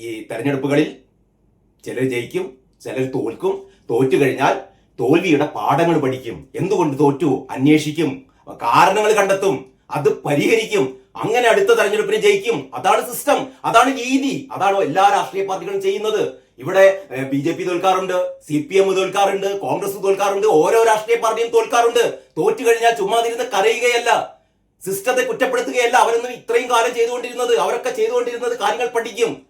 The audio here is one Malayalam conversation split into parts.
ഈ തെരഞ്ഞെടുപ്പുകളിൽ ചിലർ ജയിക്കും ചിലർ തോൽക്കും. തോറ്റു കഴിഞ്ഞാൽ തോൽവിയുടെ പാഠങ്ങൾ പഠിക്കും. എന്തുകൊണ്ട് തോറ്റു? അന്വേഷിക്കും. കാരണങ്ങൾ കണ്ടെത്തും. അത് പരിഹരിക്കും. അങ്ങനെ അടുത്ത തെരഞ്ഞെടുപ്പിന് ജയിക്കും. അതാണ് സിസ്റ്റം അതാണ് രീതി. അതാണ് എല്ലാ രാഷ്ട്രീയ പാർട്ടികളും ചെയ്യുന്നത്. ഇവിടെ ബി ജെ പി തോൽക്കാറുണ്ട് സി പി എം തോൽക്കാറുണ്ട് കോൺഗ്രസ് തോൽക്കാറുണ്ട് ഓരോ രാഷ്ട്രീയ പാർട്ടിയും തോൽക്കാറുണ്ട്. തോറ്റു കഴിഞ്ഞാൽ ചുമ്മാതിരുന്ന് കരയുകയല്ല. സിസ്റ്റത്തെ കുറ്റപ്പെടുത്തുകയല്ല. അവരൊന്നും ഇത്രയും കാലം ചെയ്തുകൊണ്ടിരുന്നത്. അവരൊക്കെ ചെയ്തുകൊണ്ടിരുന്നത് കാര്യങ്ങൾ പഠിക്കും.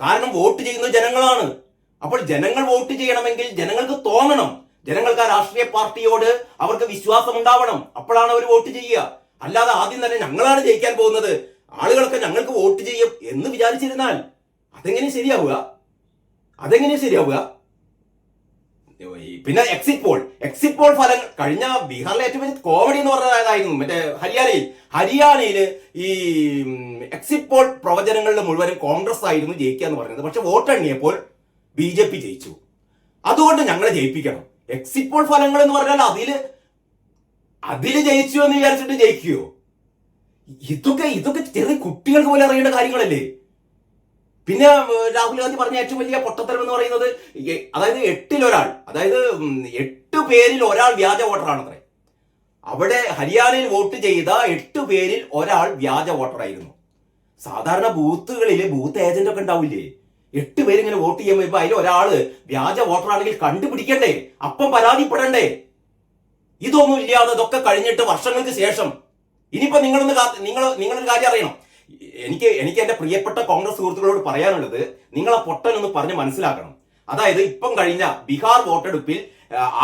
കാരണം വോട്ട് ചെയ്യുന്ന ജനങ്ങളാണ്. അപ്പോൾ ജനങ്ങൾ വോട്ട് ചെയ്യണമെങ്കിൽ ജനങ്ങൾക്ക് തോന്നണം. ജനങ്ങൾക്ക് ആ രാഷ്ട്രീയ പാർട്ടിയോട് അവർക്ക് വിശ്വാസം ഉണ്ടാവണം അപ്പോഴാണ് അവർ വോട്ട് ചെയ്യുക. അല്ലാതെ ആദ്യം തന്നെ ഞങ്ങളാണ് ജയിക്കാൻ പോകുന്നത്. ആളുകളൊക്കെ ഞങ്ങൾക്ക് വോട്ട് ചെയ്യും എന്ന് വിചാരിച്ചിരുന്നാൽ അതെങ്ങനെ ശരിയാവുക? അതെങ്ങനെ ശരിയാവുക? പിന്നെ എക്സിറ്റ് പോൾ എക്സിറ്റ് പോൾ ഫലം കഴിഞ്ഞ ബീഹാറിലെ ഏറ്റവും വലിയ കോമഡി എന്ന് പറഞ്ഞതായിരുന്നു മറ്റേ ഹരിയാനയിൽ. ഹരിയാനയിൽ ഈ എക്സിറ്റ് പോൾ പ്രവചനങ്ങളിൽ മുഴുവനും കോൺഗ്രസ് ആയിരുന്നു ജയിക്കുക എന്ന് പറഞ്ഞത് പക്ഷെ വോട്ടെണ്ണിയപ്പോൾ ബി ജെ പി ജയിച്ചു. അതുകൊണ്ട് ഞങ്ങളെ ജയിപ്പിക്കണം. എക്സിറ്റ് പോൾ ഫലങ്ങൾ എന്ന് പറഞ്ഞാൽ അതിൽ അതിൽ ജയിച്ചു എന്ന് വിചാരിച്ചിട്ട് ജയിക്കുകയോ? ഇതൊക്കെ ഇതൊക്കെ ചെറിയ കുട്ടികൾക്ക് പോലും അറിയേണ്ട കാര്യങ്ങളല്ലേ? പിന്നെ രാഹുൽ ഗാന്ധി പറഞ്ഞ ഏറ്റവും വലിയ പൊട്ടത്തരം എന്ന് പറയുന്നത് അതായത് എട്ടിൽ ഒരാൾ അതായത് എട്ട് പേരിൽ ഒരാൾ വ്യാജ വോട്ടറാണത്രേ അവിടെ ഹരിയാനയിൽ വോട്ട് ചെയ്ത എട്ട് പേരിൽ ഒരാൾ വ്യാജ വോട്ടറായിരുന്നു സാധാരണ ബൂത്തുകളിൽ ബൂത്ത് ഏജന്റ് ഒക്കെ ഉണ്ടാവില്ലേ? എട്ട് പേര് ഇങ്ങനെ വോട്ട് ചെയ്യാൻ ഇപ്പൊ അതിൽ ഒരാൾ വ്യാജ വോട്ടറാണെങ്കിൽ കണ്ടുപിടിക്കണ്ടേ? അപ്പം പരാതിപ്പെടണ്ടേ? ഇതൊന്നും ഇല്ലാതെ ഇതൊക്കെ കഴിഞ്ഞിട്ട് വർഷങ്ങൾക്ക് ശേഷം. ഇനിയിപ്പോ നിങ്ങളൊന്ന് നിങ്ങൾ നിങ്ങളൊരു കാര്യം അറിയണം. എനിക്ക് എനിക്ക് എന്റെ പ്രിയപ്പെട്ട കോൺഗ്രസ് സുഹൃത്തുക്കളോട് പറയാനുള്ളത് നിങ്ങൾ ആ പൊട്ടനൊന്ന് പറഞ്ഞ് മനസ്സിലാക്കണം. അതായത് ഇപ്പം കഴിഞ്ഞ ബീഹാർ വോട്ടെടുപ്പിൽ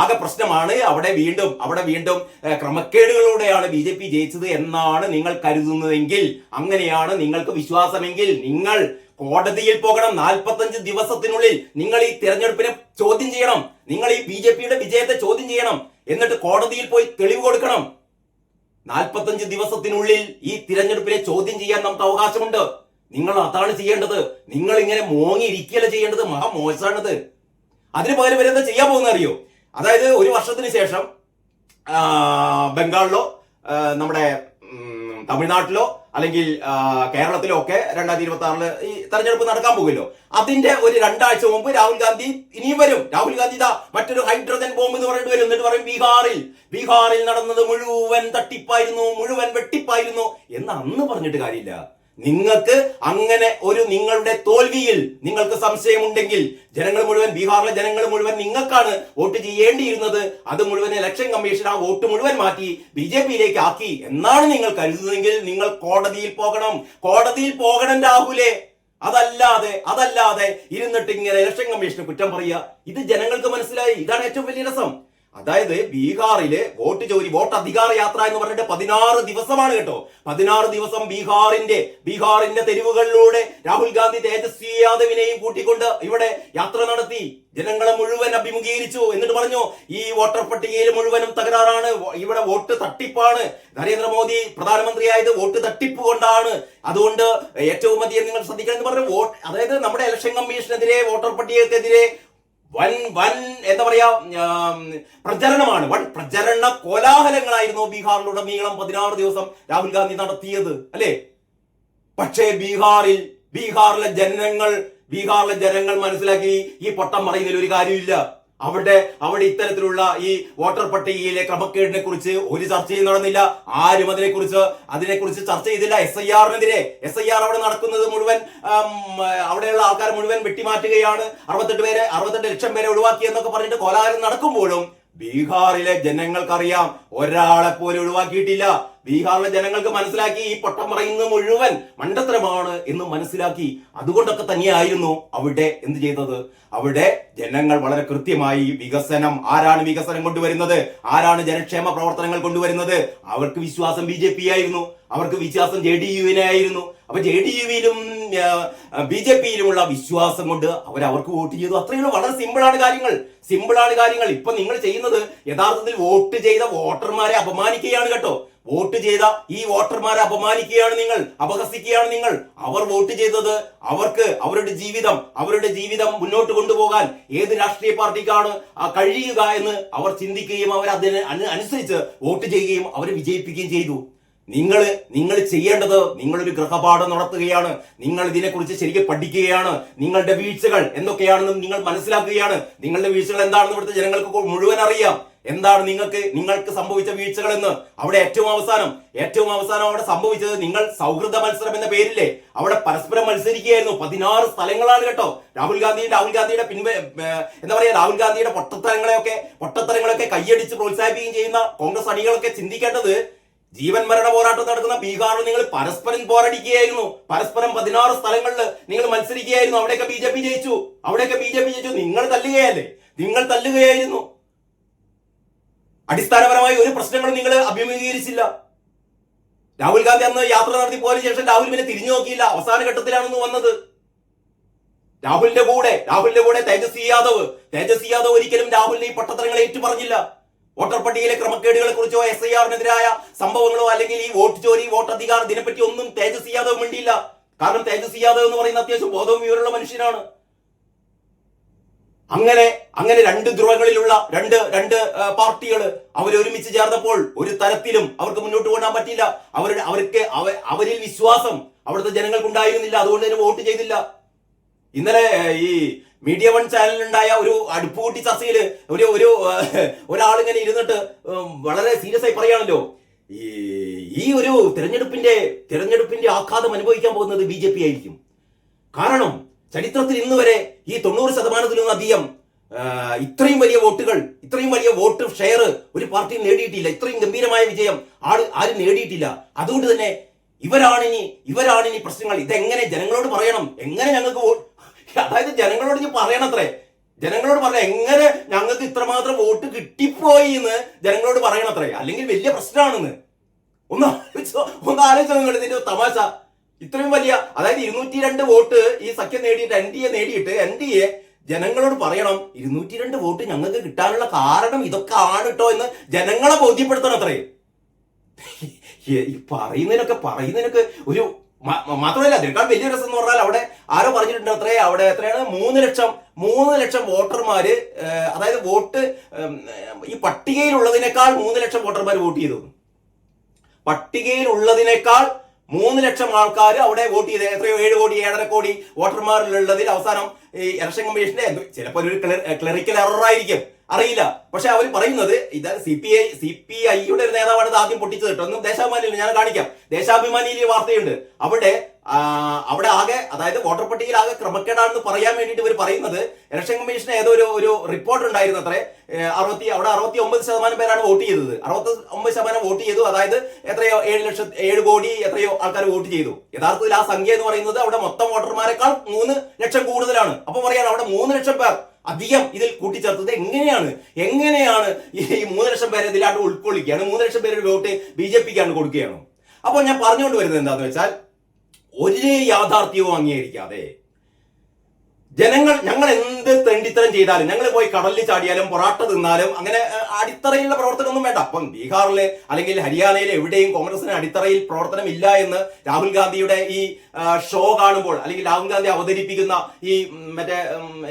ആകെ പ്രശ്നമാണ് അവിടെ വീണ്ടും അവിടെ വീണ്ടും ക്രമക്കേടുകളിലൂടെയാണ് ബി ജെ പി ജയിച്ചത് എന്നാണ് നിങ്ങൾ കരുതുന്നതെങ്കിൽ അങ്ങനെയാണ് നിങ്ങൾക്ക് വിശ്വാസമെങ്കിൽ നിങ്ങൾ കോടതിയിൽ പോകണം. നാൽപ്പത്തഞ്ച് ദിവസത്തിനുള്ളിൽ നിങ്ങൾ ഈ തിരഞ്ഞെടുപ്പിനെ ചോദ്യം ചെയ്യണം. നിങ്ങൾ ഈ ബി ജെ പിയുടെ വിജയത്തെ ചോദ്യം ചെയ്യണം. എന്നിട്ട് കോടതിയിൽ പോയി തെളിവ് കൊടുക്കണം. നാൽപ്പത്തഞ്ച് ദിവസത്തിനുള്ളിൽ ഈ തിരഞ്ഞെടുപ്പിനെ ചോദ്യം ചെയ്യാൻ നമുക്ക് അവകാശമുണ്ട്. നിങ്ങൾ അതാണ് ചെയ്യേണ്ടത്. നിങ്ങൾ ഇങ്ങനെ മോങ്ങിയിരിക്കല ചെയ്യേണ്ടത്. മഹാ മോശമാണത്. അതിന് പകരം വരെന്താ ചെയ്യാൻ പോകുന്ന അറിയോ? അതായത് ഒരു വർഷത്തിന് ശേഷം ബംഗാളിലോ നമ്മുടെ തമിഴ്നാട്ടിലോ അല്ലെങ്കിൽ കേരളത്തിലൊക്കെ രണ്ടായിരത്തി ഇരുപത്തി ആറിൽ ഈ തെരഞ്ഞെടുപ്പ് നടക്കാൻ പോകുമല്ലോ. അതിന്റെ ഒരു രണ്ടാഴ്ച മുമ്പ് രാഹുൽ ഗാന്ധി ഇനി വരും. രാഹുൽ ഗാന്ധി ഇതാ മറ്റൊരു ഹൈഡ്രജൻ ബോംബ് എന്ന് പറഞ്ഞിട്ട് വരും. എന്നിട്ട് പറയും ബീഹാറിൽ ബീഹാറിൽ നടന്നത് മുഴുവൻ തട്ടിപ്പായിരുന്നു മുഴുവൻ വെട്ടിപ്പായിരുന്നു. എന്ന് അന്ന് പറഞ്ഞിട്ട് കാര്യമില്ല. നിങ്ങൾക്ക് അങ്ങനെ ഒരു നിങ്ങളുടെ തോൽവിയിൽ നിങ്ങൾക്ക് സംശയമുണ്ടെങ്കിൽ ജനങ്ങൾ മുഴുവൻ ബീഹാറിലെ ജനങ്ങൾ മുഴുവൻ നിങ്ങൾക്കാണ് വോട്ട് ചെയ്യേണ്ടിയിരുന്നത്. അത് മുഴുവൻ ഇലക്ഷൻ കമ്മീഷൻ ആ വോട്ട് മുഴുവൻ മാറ്റി ബി ജെ പിയിലേക്ക് ആക്കി എന്നാണ് നിങ്ങൾ കരുതുന്നതെങ്കിൽ നിങ്ങൾ കോടതിയിൽ പോകണം. കോടതിയിൽ പോകണം രാഹുലേ. അതല്ലാതെ അതല്ലാതെ ഇരുന്നിട്ട് ഇങ്ങനെ ഇലക്ഷൻ കമ്മീഷന് കുറ്റം പറയുക. ഇത് ജനങ്ങൾക്ക് മനസ്സിലായി. ഇതാണ് ഏറ്റവും വലിയ രസം. അതായത് ബീഹാറിൽ വോട്ട് ചോരി വോട്ട് അധികാര യാത്ര എന്ന് പറഞ്ഞിട്ട് പതിനാറ് ദിവസമാണ് കേട്ടോ. പതിനാറ് ദിവസം ബീഹാറിന്റെ ബീഹാറിന്റെ തെരുവുകളിലൂടെ രാഹുൽ ഗാന്ധി തേജസ്വി യാദവിനെയും കൂട്ടിക്കൊണ്ട് ഇവിടെ യാത്ര നടത്തി. ജനങ്ങളെ മുഴുവൻ അഭിമുഖീകരിച്ചു. എന്നിട്ട് പറഞ്ഞു ഈ വോട്ടർ പട്ടികയിൽ മുഴുവനും തകരാറാണ്. ഇവിടെ വോട്ട് തട്ടിപ്പാണ്. നരേന്ദ്രമോദി പ്രധാനമന്ത്രിയായത് വോട്ട് തട്ടിപ്പ് കൊണ്ടാണ്. അതുകൊണ്ട് ഏറ്റവും അധികം നിങ്ങൾ ശ്രദ്ധിക്കണം എന്ന് പറഞ്ഞു അതായത് നമ്മുടെ ഇലക്ഷൻ കമ്മീഷനെതിരെ വോട്ടർ പട്ടികക്കെതിരെ വൻ വൻ എന്താ പറയാ പ്രചരണമാണ്. വൻ പ്രചരണ കോലാഹലങ്ങളായിരുന്നു ബീഹാറിലുടനീളം പതിനാറ് ദിവസം രാഹുൽ ഗാന്ധി നടത്തിയത് അല്ലേ? പക്ഷേ ബീഹാറിൽ ബീഹാറിലെ ജനങ്ങൾ ബീഹാറിലെ ജനങ്ങൾ മനസ്സിലാക്കി ഈ പൊട്ടം പറയുന്നതിൽ ഒരു കാര്യമില്ല അവിടെ അവിടെ ഇത്തരത്തിലുള്ള ഈ വോട്ടർ പട്ടികയിലെ ക്രമക്കേടിനെ കുറിച്ച് ഒരു ചർച്ചയും നടന്നില്ല. ആരും അതിനെ അതിനെക്കുറിച്ച് അതിനെക്കുറിച്ച് ചർച്ച ചെയ്തില്ല. എസ് ഐ ആറിനെതിരെ എസ് ഐ ആർ അവിടെ നടക്കുന്നത് മുഴുവൻ അവിടെയുള്ള ആൾക്കാരെ മുഴുവൻ വെട്ടിമാറ്റുകയാണ്. അറുപത്തെട്ട് പേരെ അറുപത്തെട്ട് ലക്ഷം പേരെ ഒഴിവാക്കി എന്നൊക്കെ പറഞ്ഞിട്ട് കോലാഹലം നടക്കുമ്പോഴും ബീഹാറിലെ ജനങ്ങൾക്കറിയാം ഒരാളെ പോലും ഒഴിവാക്കിയിട്ടില്ല. ബീഹാറിലെ ജനങ്ങൾക്ക് മനസ്സിലാക്കി ഈ പൊട്ടം പറയുന്നത് മുഴുവൻ മണ്ടത്തരമാണ് എന്ന് മനസ്സിലാക്കി അതുകൊണ്ടൊക്കെ തന്നെയായിരുന്നു അവിടെ എന്ത് ചെയ്തത്? അവിടെ ജനങ്ങൾ വളരെ കൃത്യമായി വികസനം ആരാണ് വികസനം കൊണ്ടുവരുന്നത്? ആരാണ് ജനക്ഷേമ പ്രവർത്തനങ്ങൾ കൊണ്ടുവരുന്നത്? അവർക്ക് വിശ്വാസം ബി ജെ പി ആയിരുന്നു. അവർക്ക് വിശ്വാസം ജെ ഡി യുവിനെ ആയിരുന്നു. അപ്പൊ ജെ ഡി യുവിലും ബി ജെ പിയിലുമുള്ള വിശ്വാസം കൊണ്ട് അവർ അവർക്ക് വോട്ട് ചെയ്തു. അത്രയുള്ള വളരെ സിമ്പിളാണ് കാര്യങ്ങൾ. സിമ്പിളാണ് കാര്യങ്ങൾ. ഇപ്പൊ നിങ്ങൾ ചെയ്യുന്നത് യഥാർത്ഥത്തിൽ വോട്ട് ചെയ്ത വോട്ടർമാരെ അപമാനിക്കുകയാണ് കേട്ടോ. വോട്ട് ചെയ്ത ഈ വോട്ടർമാരെ അപമാനിക്കുകയാണ് നിങ്ങൾ അപഹസിക്കുകയാണ് നിങ്ങൾ. അവർ വോട്ട് ചെയ്തത് അവർക്ക് അവരുടെ ജീവിതം അവരുടെ ജീവിതം മുന്നോട്ട് കൊണ്ടുപോകാൻ ഏത് രാഷ്ട്രീയ പാർട്ടിക്കാണ് കഴിയുക എന്ന് അവർ ചിന്തിക്കുകയും അവർ അതിന് അനുസരിച്ച് വോട്ട് ചെയ്യുകയും അവരെ വിജയിപ്പിക്കുകയും ചെയ്തു. നിങ്ങൾ നിങ്ങൾ ചെയ്യേണ്ടത് നിങ്ങളൊരു ഗൃഹപാഠം നടത്തുകയാണ്. നിങ്ങൾ ഇതിനെക്കുറിച്ച് ശരിക്കും പഠിക്കുകയാണ്. നിങ്ങളുടെ വീഴ്ചകൾ എന്തൊക്കെയാണെന്നും നിങ്ങൾ മനസ്സിലാക്കുകയാണ്. നിങ്ങളുടെ വീഴ്ചകൾ എന്താണെന്ന് ഇവിടുത്തെ ജനങ്ങൾക്ക് മുഴുവൻ അറിയാം. എന്താണ് നിങ്ങൾക്ക് നിങ്ങൾക്ക് സംഭവിച്ച വീഴ്ചകൾ എന്ന് അവിടെ ഏറ്റവും അവസാനം ഏറ്റവും അവസാനം അവിടെ സംഭവിച്ചത് നിങ്ങൾ സൗഹൃദ മത്സരം എന്ന പേരില്ലേ? അവിടെ പരസ്പരം മത്സരിക്കുകയായിരുന്നു. പതിനാറ് സ്ഥലങ്ങളാണ് കേട്ടോ. രാഹുൽ ഗാന്ധി രാഹുൽ ഗാന്ധിയുടെ പിൻവേ എന്താ പറയാ രാഹുൽ ഗാന്ധിയുടെ പൊട്ടത്തരങ്ങളെയൊക്കെ പൊട്ടത്തരങ്ങളൊക്കെ കൈയടിച്ച് പ്രോത്സാഹിപ്പിക്കുകയും ചെയ്യുന്ന കോൺഗ്രസ് അണികളൊക്കെ ചിന്തിക്കേണ്ടത് ജീവൻ മരണ പോരാട്ടം നടക്കുന്ന ബീഹാറിൽ നിങ്ങൾ പരസ്പരം പോരടിക്കുകയായിരുന്നു. പരസ്പരം പതിനാറ് സ്ഥലങ്ങളിൽ നിങ്ങൾ മത്സരിക്കുകയായിരുന്നു. അവിടെയൊക്കെ ബി ജയിച്ചു. അവിടെയൊക്കെ ബി ജയിച്ചു. നിങ്ങൾ തല്ലുകയല്ലേ? നിങ്ങൾ തല്ലുകയായിരുന്നു. അടിസ്ഥാനപരമായി ഒരു പ്രശ്നങ്ങളും നിങ്ങൾ അഭിമുഖീകരിച്ചില്ല. രാഹുൽ ഗാന്ധി അന്ന് യാത്ര നടത്തി പോയതിനു ശേഷം രാഹുൽ പിന്നെ തിരിഞ്ഞു നോക്കിയില്ല. അവസാന ഘട്ടത്തിലാണെന്ന് വന്നത്. രാഹുലിന്റെ കൂടെ രാഹുലിന്റെ കൂടെ തേജസ്വി യാദവ്. തേജസ്വി യാദവ് ഒരിക്കലും രാഹുലിനെ ഈ പട്ടത്തരങ്ങൾ ഏറ്റു പറഞ്ഞില്ല വോട്ടർ പട്ടികയിലെ ക്രമക്കേടുകളെ കുറിച്ചോ എസ് ഐ ആറിനെതിരായ സംഭവങ്ങളോ അല്ലെങ്കിൽ ഈ വോട്ട് ചോരി വോട്ട് അധികാർ ഇതിനെപ്പറ്റി ഒന്നും തേജസ്വി യാദവ് മിണ്ടിയില്ല. കാരണം തേജസ്വി യാദവ് എന്ന് പറയുന്ന അത്യാവശ്യം ബോധവും വിവരമുള്ള മനുഷ്യനാണ്. അങ്ങനെ അങ്ങനെ രണ്ട് ധ്രുവങ്ങളിലുള്ള രണ്ട് രണ്ട് പാർട്ടികൾ അവർ ഒരുമിച്ച് ചേർന്നപ്പോൾ ഒരു തരത്തിലും അവർക്ക് മുന്നോട്ട് പോകാൻ പറ്റില്ല അവരുടെ അവർക്ക് അവരിൽ വിശ്വാസം അവിടുത്തെ ജനങ്ങൾക്ക് ഉണ്ടായിരുന്നില്ല അതുകൊണ്ട് തന്നെ വോട്ട് ചെയ്തില്ല. ഇന്നലെ ഈ മീഡിയ വൺ ചാനലിലുണ്ടായ ഒരു അടുപ്പുകൂട്ടി ചർച്ചയിൽ ഒരു ഒരു ഒരാളിങ്ങനെ ഇരുന്നിട്ട് വളരെ സീരിയസ് ആയി പറയാണല്ലോ ഈ ഒരു തിരഞ്ഞെടുപ്പിന്റെ തിരഞ്ഞെടുപ്പിന്റെ ആഘാതം അനുഭവിക്കാൻ പോകുന്നത് ബി ആയിരിക്കും. കാരണം ചരിത്രത്തിൽ ഇന്ന് വരെ ഈ തൊണ്ണൂറ് ശതമാനത്തിലൊന്നും അധികം ഇത്രയും വലിയ വോട്ടുകൾ ഇത്രയും വലിയ വോട്ട് ഷെയർ ഒരു പാർട്ടിയും നേടിയിട്ടില്ല. ഇത്രയും ഗംഭീരമായ വിജയം ആൾ ആരും നേടിയിട്ടില്ല. അതുകൊണ്ട് തന്നെ ഇവരാണിനി ഇവരാണിനി പ്രശ്നങ്ങൾ. ഇതെങ്ങനെ ജനങ്ങളോട് പറയണം? എങ്ങനെ ഞങ്ങൾക്ക് വോട്ട് അതായത് ജനങ്ങളോട് ഇനി പറയണത്രേ. ജനങ്ങളോട് പറയാം എങ്ങനെ ഞങ്ങൾക്ക് ഇത്രമാത്രം വോട്ട് കിട്ടിപ്പോയി എന്ന് ജനങ്ങളോട് പറയണത്രേ. അല്ലെങ്കിൽ വലിയ പ്രശ്നമാണെന്ന്. ഒന്ന് ആലോചിച്ചോ ഒന്ന് ആലോചിച്ചോ നിങ്ങൾ ഇതിന്റെ തമാശ. ഇത്രയും വലിയ അതായത് ഇരുന്നൂറ്റി രണ്ട് വോട്ട് ഈ സഖ്യം നേടിയിട്ട് എൻ ഡി എ നേടിയിട്ട് എൻ ഡി എ ജനങ്ങളോട് പറയണം ഇരുന്നൂറ്റി രണ്ട് വോട്ട് ഞങ്ങൾക്ക് കിട്ടാനുള്ള കാരണം ഇതൊക്കെ ആണ് കേട്ടോ എന്ന് ജനങ്ങളെ ബോധ്യപ്പെടുത്തണം അത്രേ. ഈ- പറയുന്നതിനൊക്കെ പറയുന്നതിനൊക്കെ ഒരു മാത്രമല്ല അതിനേക്കാൾ വലിയ രസം എന്ന് പറഞ്ഞാൽ അവിടെ ആരോ പറഞ്ഞിട്ടുണ്ട് അത്രേ അവിടെ എത്രയാണ്? മൂന്ന് ലക്ഷം മൂന്ന് ലക്ഷം വോട്ടർമാര് അതായത് വോട്ട് ഈ പട്ടികയിലുള്ളതിനേക്കാൾ മൂന്ന് ലക്ഷം വോട്ടർമാർ വോട്ട് ചെയ്തു. പട്ടികയിൽ ഉള്ളതിനേക്കാൾ മൂന്ന് ലക്ഷം ആൾക്കാർ അവിടെ വോട്ട് ചെയ്ത് എത്രയോ ഏഴ് കോടി ഏഴര കോടി വോട്ടർമാരിലുള്ളതിൽ അവസാനം ഈ ഇലക്ഷൻ കമ്മീഷന്റെ ചിലപ്പോൾ ഒരു ക്ലറിക്കൽ എറർ ആയിരിക്കും. അറിയില്ല. പക്ഷെ അവർ പറയുന്നത് ഇത് C P I C P ഐയുടെ ഒരു നേതാവാണ് ഇത് ആദ്യം പൊട്ടിച്ചത് കേട്ടോ. ഒന്നും ദേശാഭിമാനിയിൽ ഞാൻ കാണിക്കാം. ദേശാഭിമാനിയിൽ വാർത്തയുണ്ട്. അവിടെ അവിടെ ആകെ അതായത് വോട്ടർ പട്ടികയിൽ ആകെ ക്രമക്കേടാണെന്ന് പറയാൻ വേണ്ടിയിട്ട് ഇവർ പറയുന്നത് ഇലക്ഷൻ കമ്മീഷൻ ഏതോ ഒരു ഒരു റിപ്പോർട്ട് ഉണ്ടായിരുന്നു അത്രേ. അറുപത്തി അവിടെ അറുപത്തി ഒമ്പത് ശതമാനം പേരാണ് വോട്ട് ചെയ്തത്. അറുപത്തി ഒമ്പത് ശതമാനം വോട്ട് ചെയ്തു. അതായത് എത്രയോ ഏഴ് ലക്ഷം ഏഴ് കോടി എത്രയോ ആൾക്കാർ വോട്ട് ചെയ്തു. യഥാർത്ഥത്തിൽ ആ സംഖ്യ എന്ന് പറയുന്നത് അവിടെ മൊത്തം വോട്ടർമാരെക്കാൾ മൂന്ന് ലക്ഷം കൂടുതലാണ്. അപ്പൊ പറയാൻ അവിടെ മൂന്ന് ലക്ഷം പേർ അധികം ഇതിൽ കൂട്ടിച്ചേർത്തത് എങ്ങനെയാണ്? എങ്ങനെയാണ് ഈ മൂന്ന് ലക്ഷം പേരെ ഇതിലാണ്ട് ഉൾക്കൊള്ളിക്കുകയാണ്? മൂന്ന് ലക്ഷം പേരുടെ വോട്ട് ബി ജെ പിക്കാണ് കൊടുക്കുകയാണ്. അപ്പോൾ ഞാൻ പറഞ്ഞുകൊണ്ട് വരുന്നത് എന്താണെന്ന് വെച്ചാൽ ഒരു യാഥാർത്ഥ്യവും അംഗീകരിക്കാതെ ജനങ്ങൾ ഞങ്ങൾ എന്ത് തെണ്ടിത്തരം ചെയ്താലും ഞങ്ങൾ പോയി കടലിൽ ചാടിയാലും പൊറാട്ട തിന്നാലും അങ്ങനെ അടിത്തറയിലുള്ള പ്രവർത്തനമൊന്നും വേണ്ട. അപ്പം ബീഹാറിലെ അല്ലെങ്കിൽ ഹരിയാനയിലെ എവിടെയും കോൺഗ്രസിന് അടിത്തറയിൽ പ്രവർത്തനം ഇല്ല എന്ന് രാഹുൽ ഗാന്ധിയുടെ ഈ ഷോ കാണുമ്പോൾ അല്ലെങ്കിൽ രാഹുൽ ഗാന്ധി അവതരിപ്പിക്കുന്ന ഈ മറ്റേ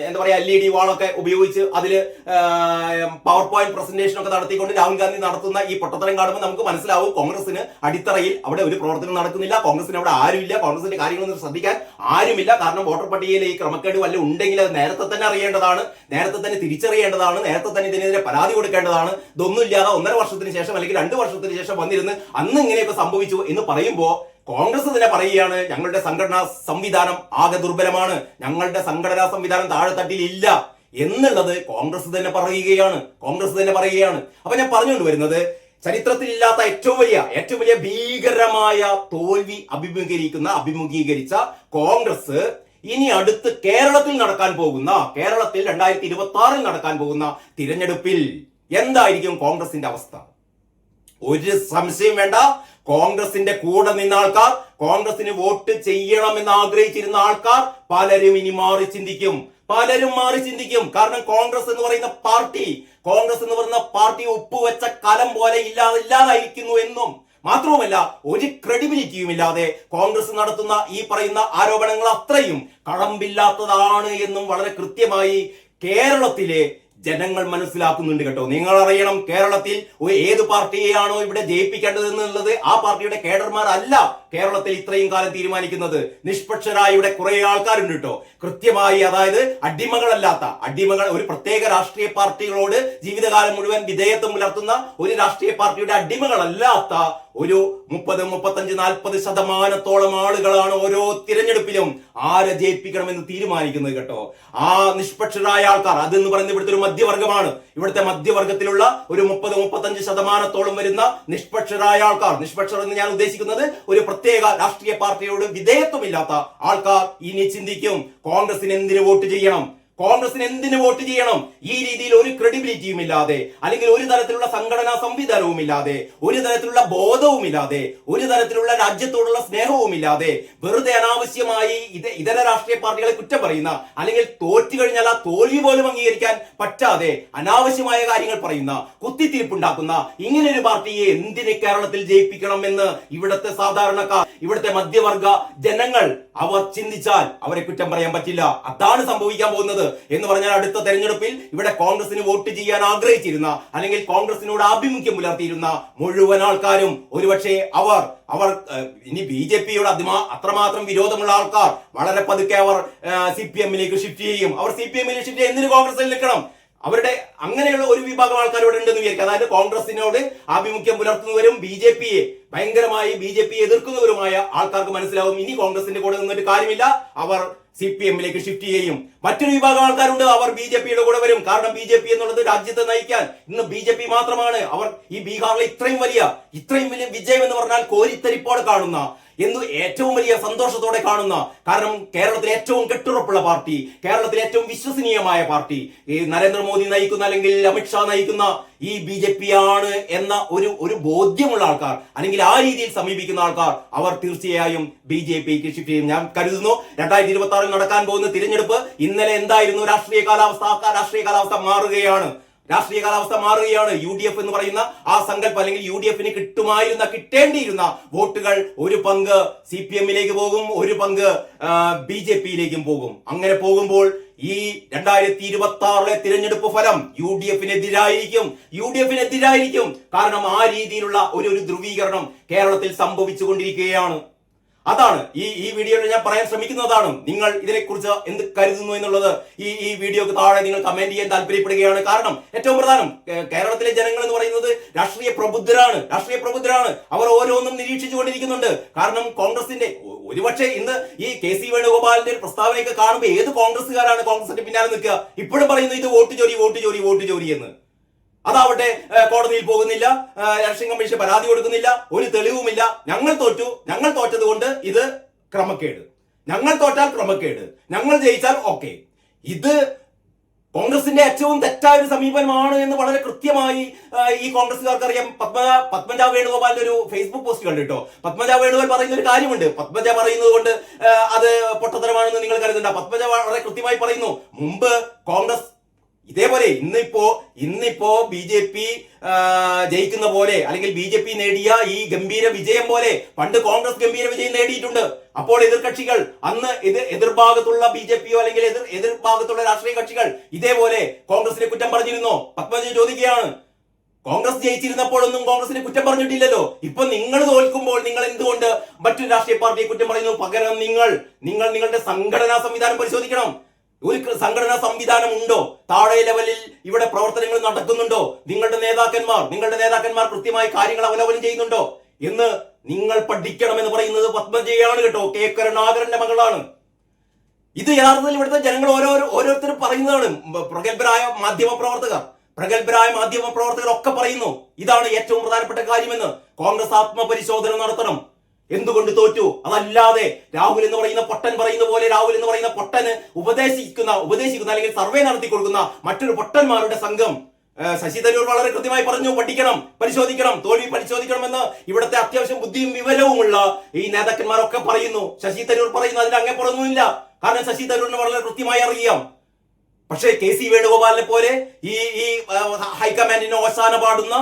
എന്താ പറയാ എൽ ഇ ഡി വാളൊക്കെ ഉപയോഗിച്ച് അതിൽ പവർ പോയിന്റ് പ്രസന്റേഷൻ ഒക്കെ നടത്തിക്കൊണ്ട് രാഹുൽ ഗാന്ധി നടത്തുന്ന ഈ പൊട്ടത്തരം കാണുമ്പോൾ നമുക്ക് മനസ്സിലാവും കോൺഗ്രസിന് അടിത്തറയിൽ അവിടെ ഒരു പ്രവർത്തനം നടക്കുന്നില്ല. കോൺഗ്രസിന് അവിടെ ആരുമില്ല. കോൺഗ്രസിന്റെ കാര്യങ്ങളൊന്നും ശ്രദ്ധിക്കാൻ ആരുമില്ല. കാരണം വോട്ടർ പട്ടികയിലെ ഈ ക്രമക്കേട് വല്ല ഉണ്ടെങ്കിൽ അത് നേരത്തെ തന്നെ അറിയേണ്ടതാണ് നേരത്തെ തന്നെ തിരിച്ചറിയേണ്ടതാണ് നേരത്തെ തന്നെ ഇതിനെതിരെ പരാതി കൊടുക്കേണ്ടതാണ്. ഇതൊന്നും ഇല്ലാതെ ഒന്നര വർഷത്തിന് ശേഷം അല്ലെങ്കിൽ രണ്ട് വർഷത്തിന് ശേഷം വന്നിരുന്ന് അന്ന് ഇങ്ങനെയൊക്കെ സംഭവിച്ചു എന്ന് പറയുമ്പോൾ കോൺഗ്രസ് തന്നെ പറയുകയാണ് ഞങ്ങളുടെ സംഘടനാ സംവിധാനം ആകെ ദുർബലമാണ് ഞങ്ങളുടെ സംഘടനാ സംവിധാനം താഴെത്തട്ടിൽ ഇല്ല എന്നുള്ളത് കോൺഗ്രസ് തന്നെ പറയുകയാണ് കോൺഗ്രസ് തന്നെ പറയുകയാണ്. അപ്പൊ ഞാൻ പറഞ്ഞുകൊണ്ട് വരുന്നത് ചരിത്രത്തിലില്ലാത്ത ഏറ്റവും വലിയ ഏറ്റവും വലിയ ഭീകരമായ തോൽവി അഭിമുഖീകരിക്കുന്ന അഭിമുഖീകരിച്ച കോൺഗ്രസ് ഇനി അടുത്ത് കേരളത്തിൽ നടക്കാൻ പോകുന്ന കേരളത്തിൽ രണ്ടായിരത്തി ഇരുപത്തി ആറിൽ നടക്കാൻ പോകുന്ന തിരഞ്ഞെടുപ്പിൽ എന്തായിരിക്കും കോൺഗ്രസിന്റെ അവസ്ഥ? ഒരു സംശയം വേണ്ട. കോൺഗ്രസിന്റെ കൂടെ നിന്ന ആൾക്കാർ കോൺഗ്രസിന് വോട്ട് ചെയ്യണമെന്ന് ആഗ്രഹിച്ചിരുന്ന ആൾക്കാർ പലരും ഇനി മാറി ചിന്തിക്കും. പലരും മാറി ചിന്തിക്കും. കാരണം കോൺഗ്രസ് എന്ന് പറയുന്ന പാർട്ടി കോൺഗ്രസ് എന്ന് പറയുന്ന പാർട്ടി ഒപ്പുവെച്ച കലം പോലെ ഇല്ലാതെ ഇല്ലാതായിരിക്കുന്നു എന്നും. മാത്രവുമല്ല ഒരു ക്രെഡിബിലിറ്റിയും ഇല്ലാതെ കോൺഗ്രസ് നടത്തുന്ന ഈ പറയുന്ന ആരോപണങ്ങൾ അത്രയും കഴമ്പില്ലാത്തതാണ് എന്നും വളരെ കൃത്യമായി കേരളത്തിലെ ജനങ്ങൾ മനസ്സിലാക്കുന്നുണ്ട് കേട്ടോ. നിങ്ങൾ അറിയണം കേരളത്തിൽ ഏത് പാർട്ടിയെയാണോ ഇവിടെ ജയിപ്പിക്കേണ്ടത് എന്നുള്ളത് ആ പാർട്ടിയുടെ കേഡർമാരല്ല കേരളത്തിൽ ഇത്രയും കാലം തീരുമാനിക്കുന്നത്. നിഷ്പക്ഷരായ ഇവിടെ കുറെ ആൾക്കാരുണ്ട് കേട്ടോ. കൃത്യമായി അതായത് അടിമകളല്ലാത്ത അടിമകൾ ഒരു പ്രത്യേക രാഷ്ട്രീയ പാർട്ടികളോട് ജീവിതകാലം മുഴുവൻ വിധേയത്വം പുലർത്തുന്ന ഒരു രാഷ്ട്രീയ പാർട്ടിയുടെ അടിമകളല്ലാത്ത ഒരു മുപ്പത് മുപ്പത്തഞ്ച് നാൽപ്പത് ശതമാനത്തോളം ആളുകളാണ് ഓരോ തിരഞ്ഞെടുപ്പിലും ആരെ ജയിപ്പിക്കണമെന്ന് തീരുമാനിക്കുന്നത് കേട്ടോ. ആ നിഷ്പക്ഷരായ ആൾക്കാർ അതെന്ന് പറയുന്നത് ഇവിടുത്തെ ഒരു മധ്യവർഗമാണ്. ഇവിടുത്തെ മധ്യവർഗത്തിലുള്ള ഒരു മുപ്പത് മുപ്പത്തഞ്ച് ശതമാനത്തോളം വരുന്ന നിഷ്പക്ഷരായ ആൾക്കാർ നിഷ്പക്ഷർ എന്ന് ഞാൻ ഉദ്ദേശിക്കുന്നത് ഒരു പ്രത്യേക രാഷ്ട്രീയ പാർട്ടിയോട് വിധേയത്വമില്ലാത്ത ആൾക്കാർ ഇനി ചിന്തിക്കും. കോൺഗ്രസിന് എന്തിനു വോട്ട് ചെയ്യണം? കോൺഗ്രസിന് എന്തിനു വോട്ട് ചെയ്യണം? ഈ രീതിയിൽ ഒരു ക്രെഡിബിലിറ്റിയും ഇല്ലാതെ അല്ലെങ്കിൽ ഒരു തരത്തിലുള്ള സംഘടനാ സംവിധാനവും ഇല്ലാതെ ഒരു തരത്തിലുള്ള ബോധവും ഇല്ലാതെ ഒരു തരത്തിലുള്ള രാജ്യത്തോടുള്ള സ്നേഹവും ഇല്ലാതെ വെറുതെ അനാവശ്യമായി ഇത് ഇതര രാഷ്ട്രീയ പാർട്ടികളെ കുറ്റം പറയുന്ന അല്ലെങ്കിൽ തോറ്റു കഴിഞ്ഞാൽ ആ തോൽവി പോലും അംഗീകരിക്കാൻ പറ്റാതെ അനാവശ്യമായ കാര്യങ്ങൾ പറയുന്ന കുത്തിത്തീർപ്പുണ്ടാക്കുന്ന ഇങ്ങനെ ഒരു പാർട്ടിയെ എന്തിന് കേരളത്തിൽ ജയിപ്പിക്കണം എന്ന് ഇവിടുത്തെ സാധാരണക്കാർ ഇവിടുത്തെ മധ്യവർഗ ജനങ്ങൾ അവർ ചിന്തിച്ചാൽ അവരെ കുറ്റം പറയാൻ പറ്റില്ല. അതാണ് സംഭവിക്കാൻ പോകുന്നത് എന്ന് പറഞ്ഞാൽ അടുത്ത തെരഞ്ഞെടുപ്പിൽ ഇവിടെ കോൺഗ്രസിന് വോട്ട് ചെയ്യാൻ ആഗ്രഹിച്ചിരുന്ന അല്ലെങ്കിൽ കോൺഗ്രസിനോട് ആഭിമുഖ്യം പുലർത്തിയിരുന്ന മുഴുവൻ ആൾക്കാരും ഒരുപക്ഷെ അവർ അവർ ഇനി ബി ജെ പിയോട് അതിമാ അത്രമാത്രം വിരോധമുള്ള ആൾക്കാർ വളരെ പതുക്കെ അവർ സി പി എമ്മിലേക്ക് ഷിഫ്റ്റ് ചെയ്യും അവർ സി പി എമ്മിലേക്ക് ഷിഫ്റ്റ് ചെയ്യും എന്തിനു കോൺഗ്രസിൽ നിൽക്കണം? അവരുടെ അങ്ങനെയുള്ള ഒരു വിഭാഗം ആൾക്കാർ ഇവിടെ ഉണ്ടെന്ന് വിചാരിക്കുക അതായത് കോൺഗ്രസിനോട് ആഭിമുഖ്യം പുലർത്തുന്നവരും ബി ജെ പിയെ ഭയങ്കരമായി ബി ജെ പിയെ എതിർക്കുന്നവരുമായ ആൾക്കാർക്ക് മനസ്സിലാവും. ഇനി കോൺഗ്രസിന്റെ കൂടെ നിന്നിട്ട് കാര്യമില്ല. അവർ സി പി എമ്മിലേക്ക് ഷിഫ്റ്റ് ചെയ്യും മറ്റൊരു വിഭാഗം ആൾക്കാരുണ്ട്. അവർ ബി ജെ പിയുടെ കൂടെ വരും. കാരണം ബി ജെ പി എന്നുള്ളത് രാജ്യത്തെ നയിക്കാൻ. ഇന്ന് ബി ജെ പി മാത്രമാണ്. അവർ ഈ ബീഹാറിലെ ഇത്രയും വലിയ ഇത്രയും വലിയ വിജയം എന്ന് പറഞ്ഞാൽ കോരിത്തരിപ്പോടെ കാണുന്ന എന്ന് ഏറ്റവും വലിയ സന്തോഷത്തോടെ കാണുന്ന കാരണം കേരളത്തിലെ ഏറ്റവും കെട്ടുറപ്പുള്ള പാർട്ടി കേരളത്തിലെ ഏറ്റവും വിശ്വസനീയമായ പാർട്ടി ഈ നരേന്ദ്രമോദി നയിക്കുന്ന അല്ലെങ്കിൽ അമിത്ഷാ നയിക്കുന്ന ഈ ബി ജെ പി ആണ് എന്ന ഒരു ഒരു ബോധ്യമുള്ള ആൾക്കാർ അല്ലെങ്കിൽ ആ രീതിയിൽ സമീപിക്കുന്ന ആൾക്കാർ അവർ തീർച്ചയായും ബി ജെ പിക്ക് ഷിഫ്റ്റ് ചെയ്യും. ഞാൻ കരുതുന്നു രണ്ടായിരത്തി ഇരുപത്തി ആറിൽ നടക്കാൻ പോകുന്ന തിരഞ്ഞെടുപ്പ് ഇന്നലെ എന്തായിരുന്നു? രാഷ്ട്രീയ കാലാവസ്ഥ ആ രാഷ്ട്രീയ കാലാവസ്ഥ മാറുകയാണ്. രാഷ്ട്രീയ കാലാവസ്ഥ മാറുകയാണ്. യു ഡി എഫ് എന്ന് പറയുന്ന ആ സങ്കല്പം അല്ലെങ്കിൽ യു ഡി എഫിന് കിട്ടുമായിരുന്ന കിട്ടേണ്ടിയിരുന്ന വോട്ടുകൾ ഒരു പങ്ക് സി പി എമ്മിലേക്ക് പോകും ഒരു പങ്ക് ബി ജെ പിയിലേക്കും പോകും. അങ്ങനെ പോകുമ്പോൾ ഈ രണ്ടായിരത്തി ഇരുപത്തി ആറിലെ തിരഞ്ഞെടുപ്പ് ഫലം യു ഡി എഫിനെതിരായിരിക്കും യു ഡി എഫിനെതിരായിരിക്കും കാരണം ആ രീതിയിലുള്ള ഒരു ഒരു ധ്രുവീകരണം കേരളത്തിൽ സംഭവിച്ചു കൊണ്ടിരിക്കുകയാണ് അതാണ് ഈ ഈ വീഡിയോയിൽ ഞാൻ പറയാൻ ശ്രമിക്കുന്നതാണ് നിങ്ങൾ ഇതിനെക്കുറിച്ച് എന്ത് കരുതുന്നു എന്നുള്ളത് ഈ ഈ വീഡിയോക്ക് താഴെ നിങ്ങൾ കമന്റ് ചെയ്യാൻ താല്പര്യപ്പെടുകയാണ്. കാരണം ഏറ്റവും പ്രധാനം കേരളത്തിലെ ജനങ്ങൾ എന്ന് പറയുന്നത് രാഷ്ട്രീയ പ്രബുദ്ധരാണ്. രാഷ്ട്രീയ പ്രബുദ്ധരാണ്. അവർ ഓരോന്നും നിരീക്ഷിച്ചു കൊണ്ടിരിക്കുന്നുണ്ട് കാരണം കോൺഗ്രസിന്റെ ഒരുപക്ഷെ ഇന്ന് ഈ കെ സി വേണുഗോപാലിന്റെ ഒരു പ്രസ്താവനയൊക്കെ കാണുമ്പോൾ ഏത് കോൺഗ്രസ്സുകാരാണ് കോൺഗ്രസിന്റെ പിന്നാലെ നിൽക്കുക? ഇപ്പോഴും പറയുന്നു ഇത് വോട്ട് ചോരി വോട്ട് ചോരി വോട്ട് ചോരി എന്ന്. അതാവട്ടെ കോടതിയിൽ പോകുന്നില്ല ഇലക്ഷൻ കമ്മീഷൻ പരാതി കൊടുക്കുന്നില്ല ഒരു തെളിവുമില്ല. ഞങ്ങൾ തോറ്റു. ഞങ്ങൾ തോറ്റത് കൊണ്ട് ഇത് ക്രമക്കേട്. ഞങ്ങൾ തോറ്റാൽ ക്രമക്കേട്. ഞങ്ങൾ ജയിച്ചാൽ ഓക്കെ. ഇത് കോൺഗ്രസിന്റെ ഏറ്റവും തെറ്റായ ഒരു സമീപനമാണ് എന്ന് വളരെ കൃത്യമായി ഈ കോൺഗ്രസ്സുകാർക്ക് അറിയാം പത്മ പത്മജ വേണുഗോപാലിന്റെ ഒരു ഫേസ്ബുക്ക് പോസ്റ്റ് കണ്ടിട്ടോ പത്മജ വേണുഗോപാൽ പറയുന്ന ഒരു കാര്യമുണ്ട്. പത്മജ പറയുന്നത് കൊണ്ട് അത് പൊട്ടത്തരമാണെന്ന് നിങ്ങൾ കരുതണ്ട പത്മജ വളരെ കൃത്യമായി പറയുന്നു. മുമ്പ് കോൺഗ്രസ് ഇതേപോലെ ഇന്നിപ്പോ ഇന്നിപ്പോ ബി ജെ പി ജയിക്കുന്ന പോലെ അല്ലെങ്കിൽ ബി ജെ പി നേടിയ ഈ ഗംഭീര വിജയം പോലെ പണ്ട് കോൺഗ്രസ് ഗംഭീര വിജയം നേടിയിട്ടുണ്ട്. അപ്പോൾ എതിർകക്ഷികൾ അന്ന് ഇത് എതിർഭാഗത്തുള്ള ബി ജെ പിയോ അല്ലെങ്കിൽ എതിർ എതിർഭാഗത്തുള്ള രാഷ്ട്രീയ കക്ഷികൾ ഇതേപോലെ കോൺഗ്രസിനെ കുറ്റം പറഞ്ഞിരുന്നോ? പത്മജി ചോദിക്കുകയാണ്. കോൺഗ്രസ് ജയിച്ചിരുന്നപ്പോഴൊന്നും കോൺഗ്രസിനെ കുറ്റം പറഞ്ഞിട്ടില്ലല്ലോ. ഇപ്പൊ നിങ്ങൾ തോൽക്കുമ്പോൾ നിങ്ങൾ എന്തുകൊണ്ട് മറ്റൊരു രാഷ്ട്രീയ പാർട്ടിയെ കുറ്റം പറയുന്നു? പകരം നിങ്ങൾ നിങ്ങൾ നിങ്ങളുടെ സംഘടനാ സംവിധാനം പരിശോധിക്കണം. ഒരു സംഘടനാ സംവിധാനം ഉണ്ടോ താഴെ ലെവലിൽ ഇവിടെ പ്രവർത്തനങ്ങൾ നടക്കുന്നുണ്ടോ? നിങ്ങളുടെ നേതാക്കന്മാർ നിങ്ങളുടെ നേതാക്കന്മാർ കൃത്യമായി കാര്യങ്ങൾ അവലോകനം ചെയ്യുന്നുണ്ടോ? എന്ന് നിങ്ങൾ പഠിക്കണം എന്ന് പറയുന്നത് പത്മജയാണ് കേട്ടോ. കെ കരുണാകരന്റെ മകളാണ്. ഇത് യഥാർത്ഥത്തിൽ ഇവിടുത്തെ ജനങ്ങൾ ഓരോ ഓരോരുത്തരും പറയുന്നതാണ്. പ്രഗത്ഭരായ മാധ്യമ പ്രവർത്തകർ. പ്രഗത്ഭരായ മാധ്യമ പ്രവർത്തകർ ഒക്കെ പറയുന്നു. ഇതാണ് ഏറ്റവും പ്രധാനപ്പെട്ട കാര്യമെന്ന് കോൺഗ്രസ് ആത്മപരിശോധന നടത്തണം. എന്തുകൊണ്ട് തോറ്റു? അതല്ലാതെ രാഹുൽ എന്ന് പറയുന്ന പൊട്ടൻ പറയുന്ന പോലെ രാഹുൽ എന്ന് പറയുന്ന പൊട്ടന് ഉപദേശിക്കുന്ന ഉപദേശിക്കുന്ന അല്ലെങ്കിൽ സർവേ നടത്തി കൊടുക്കുന്ന മറ്റൊരു പൊട്ടന്മാരുടെ സംഘം ശശി തരൂർ വളരെ കൃത്യമായി പറഞ്ഞു പഠിക്കണം പരിശോധിക്കണം തോൽവി പരിശോധിക്കണം എന്ന് ഇവിടുത്തെ അത്യാവശ്യം ബുദ്ധിയും വിവരവുമുള്ള ഈ നേതാക്കന്മാരൊക്കെ പറയുന്നു. ശശി തരൂർ പറയുന്നു അതിന് അങ്ങേപ്പുറമൊന്നുമില്ല കാരണം ശശി തരൂരിന് വളരെ കൃത്യമായി അറിയാം. പക്ഷേ കെ സി വേണുഗോപാലിനെ പോലെ ഈ ഈ ഹൈക്കമാൻഡിന് അവസാന പാടുന്ന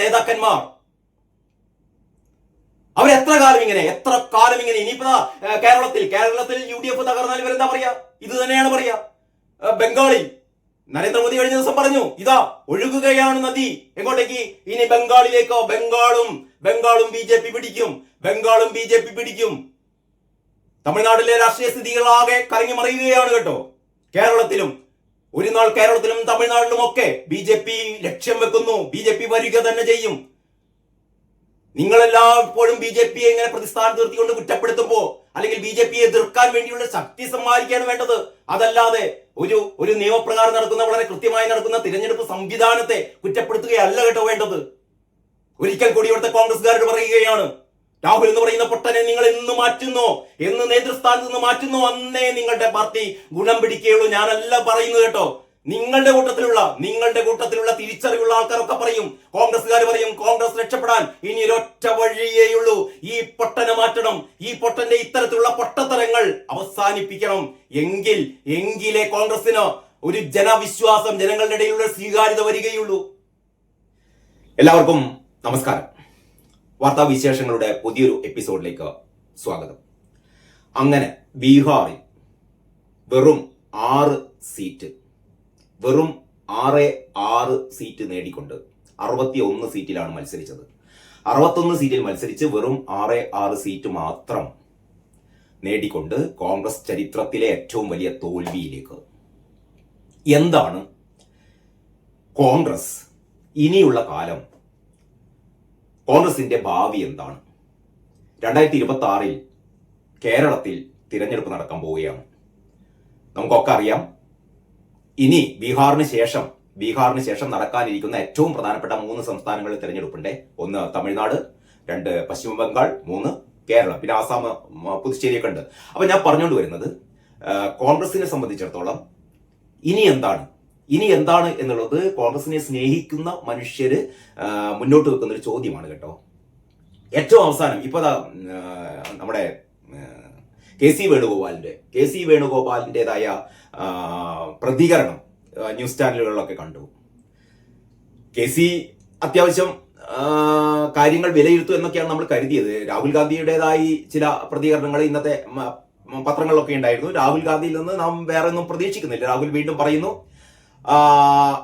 നേതാക്കന്മാർ അവർ എത്ര കാലം ഇങ്ങനെ? എത്ര കാലം ഇങ്ങനെ? ഇനിയിപ്പോ കേരളത്തിൽ കേരളത്തിൽ യു ഡി എഫ് തകർന്നാൽ ഇവരെന്താ പറയാ? ഇത് തന്നെയാണ് പറയാ. ബംഗാളി ബംഗാളിൽ നരേന്ദ്രമോദി കഴിഞ്ഞ ദിവസം പറഞ്ഞു ഇതാ ഒഴുകുകയാണ് നദി. എങ്ങോട്ടേക്ക്? ഇനി ബംഗാളിലേക്കോ? ബംഗാളും ബംഗാളും ബി ജെ പി പിടിക്കും. ബംഗാളും ബി ജെ പി പിടിക്കും. തമിഴ്നാട്ടിലെ രാഷ്ട്രീയ സ്ഥിതികളാകെ കറങ്ങി മറിയുകയാണ് കേട്ടോ. കേരളത്തിലും ഒരു നാൾ കേരളത്തിലും തമിഴ്നാട്ടിലും ഒക്കെ ബി ജെ പി ലക്ഷ്യം വെക്കുന്നു. ബി ജെ പി വരിക തന്നെ ചെയ്യും. നിങ്ങളെല്ലായ്പ്പോഴും ബി ജെ പിയെ ഇങ്ങനെ പ്രതിസ്ഥാനത്ത് നിർത്തിക്കൊണ്ട് കുറ്റപ്പെടുത്തുമ്പോ അല്ലെങ്കിൽ ബി ജെ പിയെ എതിർക്കാൻ വേണ്ടിയുള്ള ശക്തി സമ്മാനിക്കുകയാണ് വേണ്ടത്. അതല്ലാതെ ഒരു ഒരു നിയമപ്രകാരം നടക്കുന്ന വളരെ കൃത്യമായി നടക്കുന്ന തിരഞ്ഞെടുപ്പ് സംവിധാനത്തെ കുറ്റപ്പെടുത്തുകയല്ല കേട്ടോ വേണ്ടത്. ഒരിക്കൽ കൂടി ഇവിടുത്തെ കോൺഗ്രസ്സുകാരോട് പറയുകയാണ് രാഹുൽ എന്ന് പറയുന്ന പൊട്ടനെ നിങ്ങൾ എന്ന് മാറ്റുന്നോ? എന്ന് നേതൃസ്ഥാനത്ത് നിന്ന് മാറ്റുന്നോ? അന്നേ നിങ്ങളുടെ പാർട്ടി ഗുണം പിടിക്കുകയുള്ളൂ. ഞാനല്ല പറയുന്നത് കേട്ടോ. നിങ്ങളുടെ കൂട്ടത്തിലുള്ള നിങ്ങളുടെ കൂട്ടത്തിലുള്ള തിരിച്ചറിവുള്ള ആൾക്കാരൊക്കെ പറയും. കോൺഗ്രസ്സുകാർ പറയും കോൺഗ്രസ് രക്ഷപ്പെടാൻ ഇനി ഒരൊറ്റ വഴിയേയുള്ളൂ. ഈ പൊട്ടനെ മാറ്റണം. ഈ പൊട്ടന്റെ ഇത്തരത്തിലുള്ള പൊട്ടത്തരങ്ങൾ അവസാനിപ്പിക്കണം. എങ്കിൽ എങ്കിലേ കോൺഗ്രസിന് ഒരു ജനവിശ്വാസം ജനങ്ങളുടെ ഇടയിലുള്ള സ്വീകാര്യത വരികയുള്ളൂ. എല്ലാവർക്കും നമസ്കാരം. വാർത്താ വിശേഷങ്ങളുടെ പുതിയൊരു എപ്പിസോഡിലേക്ക് സ്വാഗതം. അങ്ങനെ ബീഹാറിൽ വെറും ആറ് സീറ്റ് വെറും ആറ് ആറ് സീറ്റ് നേടിക്കൊണ്ട് അറുപത്തി ഒന്ന് സീറ്റിലാണ് മത്സരിച്ചത്. അറുപത്തൊന്ന് സീറ്റിൽ മത്സരിച്ച് വെറും ആറ് ആറ് സീറ്റ് മാത്രം നേടിക്കൊണ്ട് കോൺഗ്രസ് ചരിത്രത്തിലെ ഏറ്റവും വലിയ തോൽവിയിലേക്ക്. എന്താണ് കോൺഗ്രസ്? ഇനിയുള്ള കാലം കോൺഗ്രസിന്റെ ഭാവി എന്താണ്? രണ്ടായിരത്തി ഇരുപത്തി ആറിൽ കേരളത്തിൽ തിരഞ്ഞെടുപ്പ് നടക്കാൻ പോവുകയാണ്. നമുക്കൊക്കെ അറിയാം ഇനി ബീഹാറിന് ശേഷം ബീഹാറിന് ശേഷം നടക്കാനിരിക്കുന്ന ഏറ്റവും പ്രധാനപ്പെട്ട മൂന്ന് സംസ്ഥാനങ്ങളിൽ തിരഞ്ഞെടുപ്പുണ്ട്. ഒന്ന് തമിഴ്നാട് രണ്ട് പശ്ചിമ ബംഗാൾ മൂന്ന് കേരളം. പിന്നെ ആസാം പുതുച്ചേരിയൊക്കെ ഉണ്ട് അപ്പൊ ഞാൻ പറഞ്ഞുകൊണ്ട് വരുന്നത് കോൺഗ്രസിനെ സംബന്ധിച്ചിടത്തോളം ഇനി എന്താണ്? ഇനി എന്താണ് എന്നുള്ളത് കോൺഗ്രസിനെ സ്നേഹിക്കുന്ന മനുഷ്യര് മുന്നോട്ട് വെക്കുന്ന ഒരു ചോദ്യമാണ് കേട്ടോ. ഏറ്റവും അവസാനം ഇപ്പൊ നമ്മുടെ കെ സി വേണുഗോപാലിന്റെ കെ സി വേണുഗോപാലിന്റെതായ ആ, പ്രതികരണം ന്യൂസ് ചാനലുകളിലൊക്കെ കണ്ടു. കെ സി അത്യാവശ്യം കാര്യങ്ങൾ വിലയിരുത്തും എന്നൊക്കെയാണ് നമ്മൾ കരുതിയത്. രാഹുൽ ഗാന്ധിയുടേതായി ചില പ്രതികരണങ്ങൾ ഇന്നത്തെ പത്രങ്ങളിലൊക്കെ ഉണ്ടായിരുന്നു. രാഹുൽ ഗാന്ധിയിൽ നിന്ന് നാം വേറെ ഒന്നും പ്രതീക്ഷിക്കുന്നില്ല. രാഹുൽ വീണ്ടും പറയുന്നു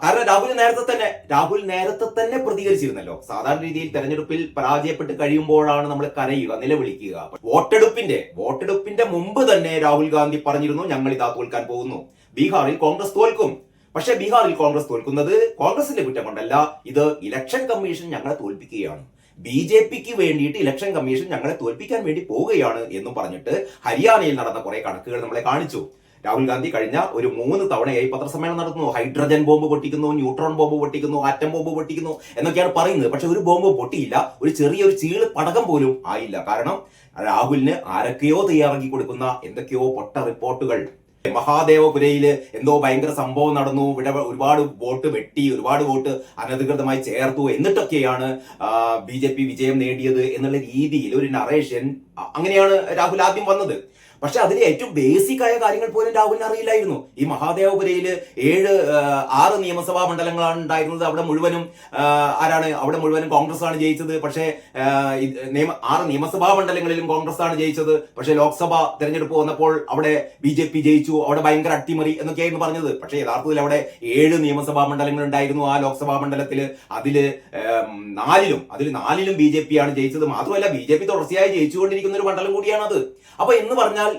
കാരണം രാഹുൽ നേരത്തെ തന്നെ രാഹുൽ നേരത്തെ തന്നെ പ്രതികരിച്ചിരുന്നല്ലോ. സാധാരണ രീതിയിൽ തെരഞ്ഞെടുപ്പിൽ പരാജയപ്പെട്ട് കഴിയുമ്പോഴാണ് നമ്മൾ കരയുക നിലവിളിക്കുക. വോട്ടെടുപ്പിന്റെ വോട്ടെടുപ്പിന്റെ മുമ്പ് തന്നെ രാഹുൽ ഗാന്ധി പറഞ്ഞിരുന്നു ഞങ്ങൾ ഇതാ തോൽക്കാൻ പോകുന്നു. ബീഹാറിൽ കോൺഗ്രസ് തോൽക്കും. പക്ഷെ ബീഹാറിൽ കോൺഗ്രസ് തോൽക്കുന്നത് കോൺഗ്രസിന്റെ കുറ്റം കൊണ്ടല്ല ഇത് ഇലക്ഷൻ കമ്മീഷൻ ഞങ്ങളെ തോൽപ്പിക്കുകയാണ്. ബി ജെ പിക്ക് വേണ്ടിയിട്ട് ഇലക്ഷൻ കമ്മീഷൻ ഞങ്ങളെ തോൽപ്പിക്കാൻ വേണ്ടി പോവുകയാണ് എന്ന് പറഞ്ഞിട്ട് ഹരിയാനയിൽ നടന്ന കുറെ കണക്കുകൾ നമ്മളെ കാണിച്ചു. രാഹുൽ ഗാന്ധി കഴിഞ്ഞ ഒരു മൂന്ന് തവണയായി പത്രസമ്മേളനം നടത്തുന്നു. ഹൈഡ്രജൻ ബോംബ് പൊട്ടിക്കുന്നു ന്യൂട്രോൺ ബോംബ് പൊട്ടിക്കുന്നു ആറ്റം ബോംബ് പൊട്ടിക്കുന്നു എന്നൊക്കെയാണ് പറയുന്നത്. പക്ഷെ ഒരു ബോംബ് പൊട്ടിയില്ല ഒരു ചെറിയൊരു ചീൾ പടകം പോലും ആയില്ല. കാരണം രാഹുലിന് ആരൊക്കെയോ തയ്യാറാക്കി കൊടുക്കുന്ന എന്തൊക്കെയോ പൊട്ട റിപ്പോർട്ടുകൾ. മഹാദേവപുരയിൽ എന്തോ ഭയങ്കര സംഭവം നടന്നു. ഇവിടെ ഒരുപാട് വോട്ട് വെട്ടി ഒരുപാട് വോട്ട് അനധികൃതമായി ചേർത്തു എന്നിട്ടൊക്കെയാണ് ബി ജെ പി വിജയം നേടിയത് എന്നുള്ള രീതിയിൽ ഒരു നറേഷൻ അങ്ങനെയാണ് രാഹുൽ ആദ്യം വന്നത്. പക്ഷെ അതിലെ ഏറ്റവും ബേസിക് ആയ കാര്യങ്ങൾ പോലും രാഹുലിന് അറിയില്ലായിരുന്നു. ഈ മഹാദേവപുരയിൽ ഏഴ് ആറ് നിയമസഭാ മണ്ഡലങ്ങളാണ് ഉണ്ടായിരുന്നത്. അവിടെ മുഴുവനും ആരാണ് അവിടെ മുഴുവനും കോൺഗ്രസ് ആണ് ജയിച്ചത്. പക്ഷേ നിയമ ആറ് നിയമസഭാ മണ്ഡലങ്ങളിലും കോൺഗ്രസ് ആണ് ജയിച്ചത്. പക്ഷേ ലോക്സഭ തെരഞ്ഞെടുപ്പ് വന്നപ്പോൾ അവിടെ ബി ജെ പി ജയിച്ചു. അവിടെ ഭയങ്കര അട്ടിമറി എന്നൊക്കെയായിരുന്നു പറഞ്ഞത്. പക്ഷേ യഥാർത്ഥത്തിൽ അവിടെ ഏഴ് നിയമസഭാ മണ്ഡലങ്ങൾ ഉണ്ടായിരുന്നു ആ ലോക്സഭാ മണ്ഡലത്തിൽ അതിൽ നാലിലും അതിൽ നാലിലും ബി ജെ പി ആണ് ജയിച്ചത്. മാത്രമല്ല ബി ജെ പി തുടർച്ചയായി ജയിച്ചുകൊണ്ടിരിക്കുന്ന ഒരു മണ്ഡലം കൂടിയാണത്. അപ്പൊ എന്ന് പറഞ്ഞാൽ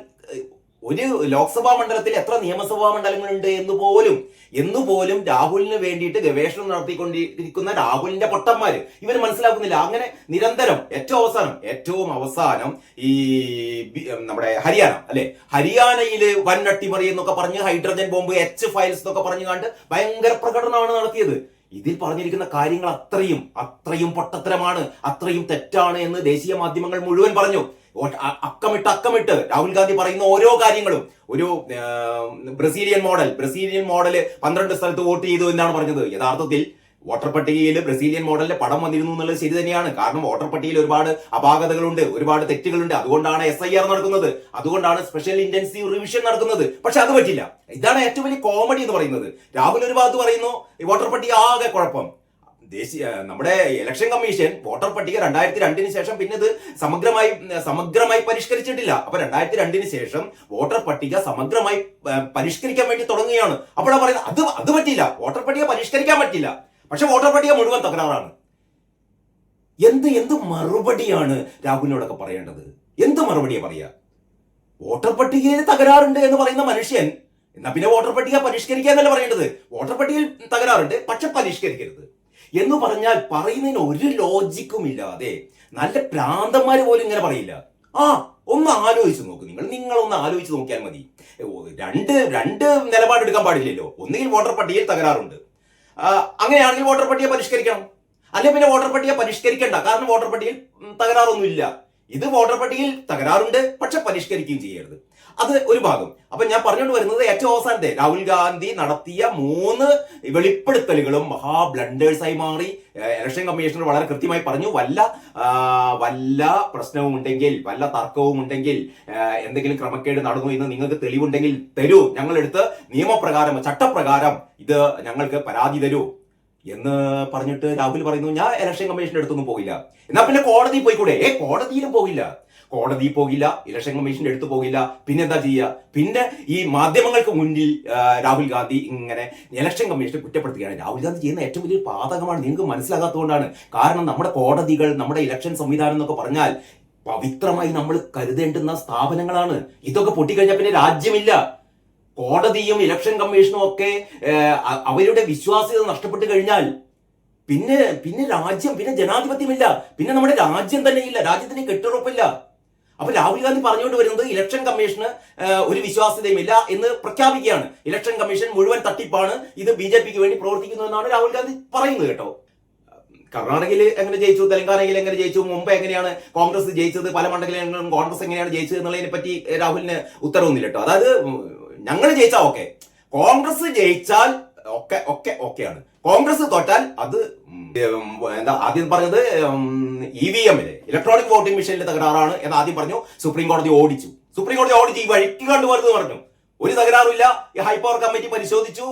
ഒരു ലോക്സഭാ മണ്ഡലത്തിൽ എത്ര നിയമസഭാ മണ്ഡലങ്ങളുണ്ട് എന്ന് പോലും എന്ന് പോലും രാഹുലിന് വേണ്ടിയിട്ട് ഗവേഷണം നടത്തിക്കൊണ്ടിരിക്കുന്ന രാഹുലിന്റെ പൊട്ടന്മാര്. ഇവർ മനസ്സിലാക്കുന്നില്ല. അങ്ങനെ നിരന്തരം ഏറ്റവും അവസാനം ഏറ്റവും അവസാനം ഈ നമ്മുടെ ഹരിയാന അല്ലെ? ഹരിയാനയിൽ വൻ അട്ടിമറി എന്നൊക്കെ പറഞ്ഞ് ഹൈഡ്രജൻ ബോംബ് എച്ച് ഫയൽസ് എന്നൊക്കെ പറഞ്ഞു കണ്ട് ഭയങ്കര പ്രകടനമാണ് നടത്തിയത്. ഇതിൽ പറഞ്ഞിരിക്കുന്ന കാര്യങ്ങൾ അത്രയും അത്രയും പൊട്ടത്തരമാണ് അത്രയും തെറ്റാണ് എന്ന് ദേശീയ മാധ്യമങ്ങൾ മുഴുവൻ പറഞ്ഞു. അക്കമിട്ട് അക്കമിട്ട് രാഹുൽ ഗാന്ധി പറയുന്ന ഓരോ കാര്യങ്ങളും. ഒരു ബ്രസീലിയൻ മോഡൽ. ബ്രസീലിയൻ മോഡൽ പന്ത്രണ്ട് സ്ഥലത്ത് വോട്ട് ചെയ്തു എന്നാണ് പറഞ്ഞത്. യഥാർത്ഥത്തിൽ വോട്ടർ പട്ടികയിൽ ബ്രസീലിയൻ മോഡലിന്റെ പടം വന്നിരുന്നു എന്നുള്ളത് ശരി തന്നെയാണ്. കാരണം വോട്ടർ പട്ടികയിൽ ഒരുപാട് അപാകതകളുണ്ട് ഒരുപാട് തെറ്റുകളുണ്ട്. അതുകൊണ്ടാണ് എസ് ഐ ആർ നടക്കുന്നത്. അതുകൊണ്ടാണ് സ്പെഷ്യൽ ഇന്റൻസീവ് റിവിഷൻ നടക്കുന്നത്. പക്ഷെ അത് പറ്റില്ല. ഇതാണ് ഏറ്റവും വലിയ കോമഡി എന്ന് പറയുന്നത്. രാഹുൽ ഒരു ഭാഗത്ത് പറയുന്നു വോട്ടർ പട്ടിക ആകെ കുഴപ്പം. ദേശീയ നമ്മുടെ ഇലക്ഷൻ കമ്മീഷൻ വോട്ടർ പട്ടിക രണ്ടായിരത്തി രണ്ടിന് ശേഷം പിന്നെ ഇത് സമഗ്രമായി സമഗ്രമായി പരിഷ്കരിച്ചിട്ടില്ല. അപ്പൊ രണ്ടായിരത്തി രണ്ടിന് ശേഷം വോട്ടർ പട്ടിക സമഗ്രമായി പരിഷ്കരിക്കാൻ വേണ്ടി തുടങ്ങുകയാണ്. അപ്പോഴാണ് പറയുന്നത് അത് അത് പറ്റില്ല വോട്ടർ പട്ടിക പരിഷ്കരിക്കാൻ പറ്റില്ല പക്ഷെ വോട്ടർ പട്ടിക മുഴുവൻ തകരാറാണ്. എന്ത് എന്ത് മറുപടിയാണ് രാഹുലിനോടൊക്കെ പറയേണ്ടത്? എന്ത് മറുപടിയാ പറയാ? വോട്ടർ പട്ടികയിൽ തകരാറുണ്ട് എന്ന് പറയുന്ന മനുഷ്യൻ എന്നാ പിന്നെ വോട്ടർ പട്ടിക പരിഷ്കരിക്കാന്നല്ല പറയേണ്ടത്? വോട്ടർ പട്ടികയിൽ തകരാറുണ്ട് പക്ഷെ പരിഷ്കരിക്കരുത്. എന്ന് പറഞ്ഞാൽ പറയുന്നതിന് ഒരു ലോജിക്കും ഇല്ലാതെ നല്ല പ്രാന്തന്മാർ പോലും ഇങ്ങനെ പറയില്ല. ആ ഒന്ന് ആലോചിച്ച് നോക്ക്. നിങ്ങൾ ഒന്ന് ആലോചിച്ച് നോക്കിയാൽ മതി. രണ്ട് രണ്ട് നിലപാടെടുക്കാൻ പാടില്ലല്ലോ. ഒന്നുകിൽ വോട്ടർ പട്ടികയിൽ തകരാറുണ്ട്. അങ്ങനെയാണെങ്കിൽ വോട്ടർ പട്ടിക പരിഷ്കരിക്കണം. അല്ലെ പിന്നെ വോട്ടർ പട്ടിക പരിഷ്കരിക്കണ്ട. കാരണം വോട്ടർ പട്ടികയിൽ തകരാറൊന്നുമില്ല. ഇത് വോട്ടർ പട്ടികയിൽ തകരാറുണ്ട്. പക്ഷെ പരിഷ്കരിക്കുകയും ചെയ്യരുത്. അത് ഒരു ഭാഗം. അപ്പൊ ഞാൻ പറഞ്ഞുകൊണ്ട് വരുന്നത് ഏറ്റവും അവസാനത്തെ. രാഹുൽ ഗാന്ധി നടത്തിയ മൂന്ന് വെളിപ്പെടുത്തലുകളും മഹാ ബ്ലണ്ടേഴ്സായി മാറി. ഇലക്ഷൻ കമ്മീഷണർ വളരെ കൃത്യമായി പറഞ്ഞു വല്ല വല്ല പ്രശ്നവും ഉണ്ടെങ്കിൽ വല്ല തർക്കവും ഉണ്ടെങ്കിൽ എന്തെങ്കിലും ക്രമക്കേട് നടന്നു എന്ന് നിങ്ങൾക്ക് തെളിവുണ്ടെങ്കിൽ തരൂ. ഞങ്ങളെടുത്ത് നിയമപ്രകാരം ചട്ടപ്രകാരം ഇത് ഞങ്ങൾക്ക് പരാതി തരൂ എന്ന് പറഞ്ഞിട്ട് രാഹുൽ പറയുന്നു ഞാൻ ഇലക്ഷൻ കമ്മീഷന്റെ അടുത്തൊന്നും പോകില്ല എന്നാ പിന്നെ കോടതി പോയിക്കൂടെ? ഏ കോടതിയിലും പോകില്ല കോടതി പോകില്ല ഇലക്ഷൻ കമ്മീഷന്റെ അടുത്ത് പോകില്ല പിന്നെ എന്താ ചെയ്യുക? പിന്നെ ഈ മാധ്യമങ്ങൾക്ക് മുന്നിൽ രാഹുൽ ഗാന്ധി ഇങ്ങനെ ഇലക്ഷൻ കമ്മീഷനെ കുറ്റപ്പെടുത്തുകയാണ്. രാഹുൽ ഗാന്ധി ചെയ്യുന്ന ഏറ്റവും വലിയ പാതകമാണ് നിങ്ങൾക്ക് മനസ്സിലാകാത്തതുകൊണ്ടാണ്. കാരണം നമ്മുടെ കോടതികൾ നമ്മുടെ ഇലക്ഷൻ സംവിധാനം എന്നൊക്കെ പറഞ്ഞാൽ പവിത്രമായി നമ്മൾ കരുതേണ്ടുന്ന സ്ഥാപനങ്ങളാണ്. ഇതൊക്കെ പൊട്ടിക്കഴിഞ്ഞാൽ പിന്നെ രാജ്യമില്ല. കോടതിയും ഇലക്ഷൻ കമ്മീഷനും ഒക്കെ അവരുടെ വിശ്വാസ്യത നഷ്ടപ്പെട്ടു കഴിഞ്ഞാൽ പിന്നെ പിന്നെ രാജ്യം പിന്നെ ജനാധിപത്യമില്ല. പിന്നെ നമ്മുടെ രാജ്യം തന്നെ ഇല്ല രാജ്യത്തിന് കെട്ടുറപ്പില്ല. അപ്പൊ രാഹുൽ ഗാന്ധി പറഞ്ഞുകൊണ്ട് വരുന്നത് ഇലക്ഷൻ കമ്മീഷന് ഒരു വിശ്വാസ്യതയുമില്ല എന്ന് പ്രഖ്യാപിക്കുകയാണ്. ഇലക്ഷൻ കമ്മീഷൻ മുഴുവൻ തട്ടിപ്പാണ്. ഇത് ബി ജെ പിക്ക് വേണ്ടി പ്രവർത്തിക്കുന്നു എന്നാണ് രാഹുൽ ഗാന്ധി പറയുന്നത് കേട്ടോ. കർണാടകയിൽ എങ്ങനെ ജയിച്ചു തെലങ്കാനയിൽ എങ്ങനെ ജയിച്ചു മുമ്പ് എങ്ങനെയാണ് കോൺഗ്രസ് ജയിച്ചത് പല മണ്ഡലങ്ങളിലും കോൺഗ്രസ് എങ്ങനെയാണ് ജയിച്ചത് എന്നുള്ളതിനെ പറ്റി രാഹുലിന് ഉത്തരവൊന്നുമില്ല കേട്ടോ. അതായത് ഞങ്ങൾ ജയിച്ചാൽ ഓക്കെ. കോൺഗ്രസ് ജയിച്ചാൽ ഒക്കെ ഒക്കെ ഒക്കെയാണ്. കോൺഗ്രസ് തോറ്റാൽ അത് എന്താ ആദ്യം പറഞ്ഞത് ഇ വി എമ്മിൽ ഇലക്ട്രോണിക് വോട്ടിംഗ് മെഷീനിലെ തകരാറാണ് എന്ന് ആദ്യം പറഞ്ഞു. സുപ്രീം കോടതി ഓടിച്ചു. സുപ്രീം കോടതി ഓടിച്ച് ഈ വഴിക്ക് കണ്ടുവരുന്നത് പറഞ്ഞു. ഒരു തകരാറുമില്ല. ഈ ഹൈപ്പവർ കമ്മിറ്റി പരിശോധിച്ചു.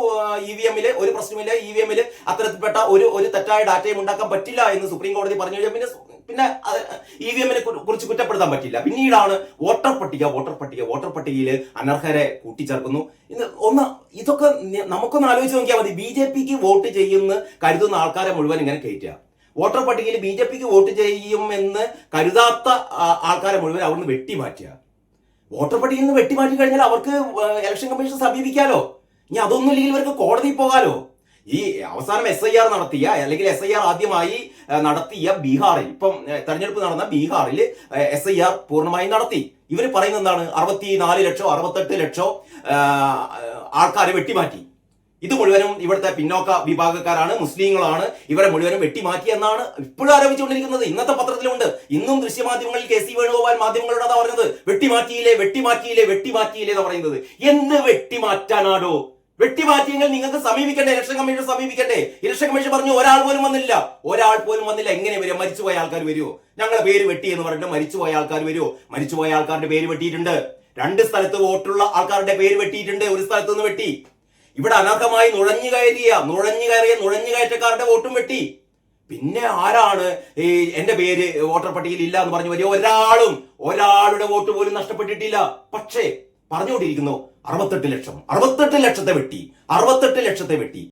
ഇ വി എമ്മിൽ ഒരു പ്രശ്നമില്ല ഇ വി എമ്മിൽ അത്തരത്തിൽപ്പെട്ട ഒരു ഒരു തെറ്റായ ഡാറ്റയും ഉണ്ടാക്കാൻ പറ്റില്ല എന്ന് സുപ്രീം കോടതി പറഞ്ഞു കഴിഞ്ഞാൽ പിന്നെ പിന്നെ ഇ വി എമ്മിനെ കുറിച്ച് കുറ്റപ്പെടുത്താൻ പറ്റില്ല പിന്നീടാണ് വോട്ടർ പട്ടിക വോട്ടർ പട്ടിക വോട്ടർ പട്ടികയിൽ അനർഹരെ കൂട്ടിച്ചേർക്കുന്നു. ഇന്ന് ഒന്ന് ഇതൊക്കെ നമുക്കൊന്ന് ആലോചിച്ച് നോക്കിയാൽ മതി. ബി ജെ പിക്ക് വോട്ട് ചെയ്യുന്ന കരുതുന്ന ആൾക്കാരെ മുഴുവൻ ഇങ്ങനെ കയറ്റുക. വോട്ടർ പട്ടികയിൽ ബി ജെ പിക്ക് വോട്ട് ചെയ്യുമെന്ന് കരുതാത്ത ആൾക്കാരെ മുഴുവൻ അവിടുന്ന് വെട്ടിമാറ്റുക. വോട്ടർ പട്ടികയിൽ നിന്ന് വെട്ടിമാറ്റി കഴിഞ്ഞാൽ അവർക്ക് ഇലക്ഷൻ കമ്മീഷൻ സമീപിക്കാലോ? ഇനി അതൊന്നും ഇല്ലെങ്കിൽ ഇവർക്ക് കോടതിയിൽ പോകാലോ? ഈ അവസാനം എസ് ഐ ആർ നടത്തിയ അല്ലെങ്കിൽ എസ് ഐ ആർ ആദ്യമായി നടത്തിയ ബീഹാറിൽ ഇപ്പം തെരഞ്ഞെടുപ്പ് നടന്ന ബീഹാറിൽ എസ് ഐ ആർ പൂർണമായി നടത്തി. ഇവർ പറയുന്നത് എന്താണ്? അറുപത്തി നാല് ലക്ഷോ അറുപത്തെട്ട് ലക്ഷോ ആൾക്കാരെ വെട്ടിമാറ്റി. ഇത് മുഴുവനും ഇവിടുത്തെ പിന്നോക്ക വിഭാഗക്കാരാണ് മുസ്ലിങ്ങളാണ് ഇവരെ മുഴുവനും വെട്ടിമാറ്റി എന്നാണ് ഇപ്പോഴും ആരോപിച്ചുകൊണ്ടിരിക്കുന്നത്. ഇന്നത്തെ പത്രത്തിലുണ്ട്. ഇന്നും ദൃശ്യമാധ്യമങ്ങളിൽ കെ സി വേണുഗോപാൽ മാധ്യമങ്ങളോട് പറഞ്ഞത്. വെട്ടിമാറ്റിയില്ലേ വെട്ടിമാറ്റിയില്ലേ വെട്ടിമാറ്റിയില്ലേ എന്ന് പറയുന്നത്. എന്ത് വെട്ടിമാറ്റാനാടോ? വെട്ടിമാറ്റിയെങ്കിൽ നിങ്ങൾക്ക് സമീപിക്കണ്ടേ? ഇലക്ഷൻ കമ്മീഷൻ സമീപിക്കട്ടെ ഇലക്ഷൻ കമ്മീഷൻ പറഞ്ഞു ഒരാൾ പോലും വന്നില്ല. ഒരാൾ പോലും വന്നില്ല. എങ്ങനെ വരും? മരിച്ചുപോയ ആൾക്കാർ വരുമോ ഞങ്ങളുടെ പേര് വെട്ടി എന്ന് പറഞ്ഞിട്ട് മരിച്ചുപോയ ആൾക്കാർ വരുമോ മരിച്ചുപോയ ആൾക്കാരുടെ പേര് വെട്ടിയിട്ടുണ്ട്. രണ്ട് സ്ഥലത്ത് വോട്ടുള്ള ആൾക്കാരുടെ പേര് വെട്ടിയിട്ടുണ്ട്. ഒരു സ്ഥലത്ത് നിന്ന് വെട്ടി. ഇവിടെ അനർഹമായി നുഴഞ്ഞു കയറിയ നുഴഞ്ഞു കയറിയ നുഴഞ്ഞു കയറ്റക്കാരുടെ വോട്ടും വെട്ടി. പിന്നെ ആരാണ് ഈ എന്റെ പേര് വോട്ടർ പട്ടികയിൽ ഇല്ല എന്ന് പറഞ്ഞു വരിക ഒരാളും ഒരാളുടെ വോട്ട് പോലും നഷ്ടപ്പെട്ടിട്ടില്ല. പക്ഷേ പറഞ്ഞുകൊണ്ടിരിക്കുന്നു. അറുപത്തെട്ട് ലക്ഷം. അറുപത്തെട്ട് ലക്ഷത്തെ വെട്ടി. അറുപത്തെട്ട് ലക്ഷത്തെ വെട്ടി.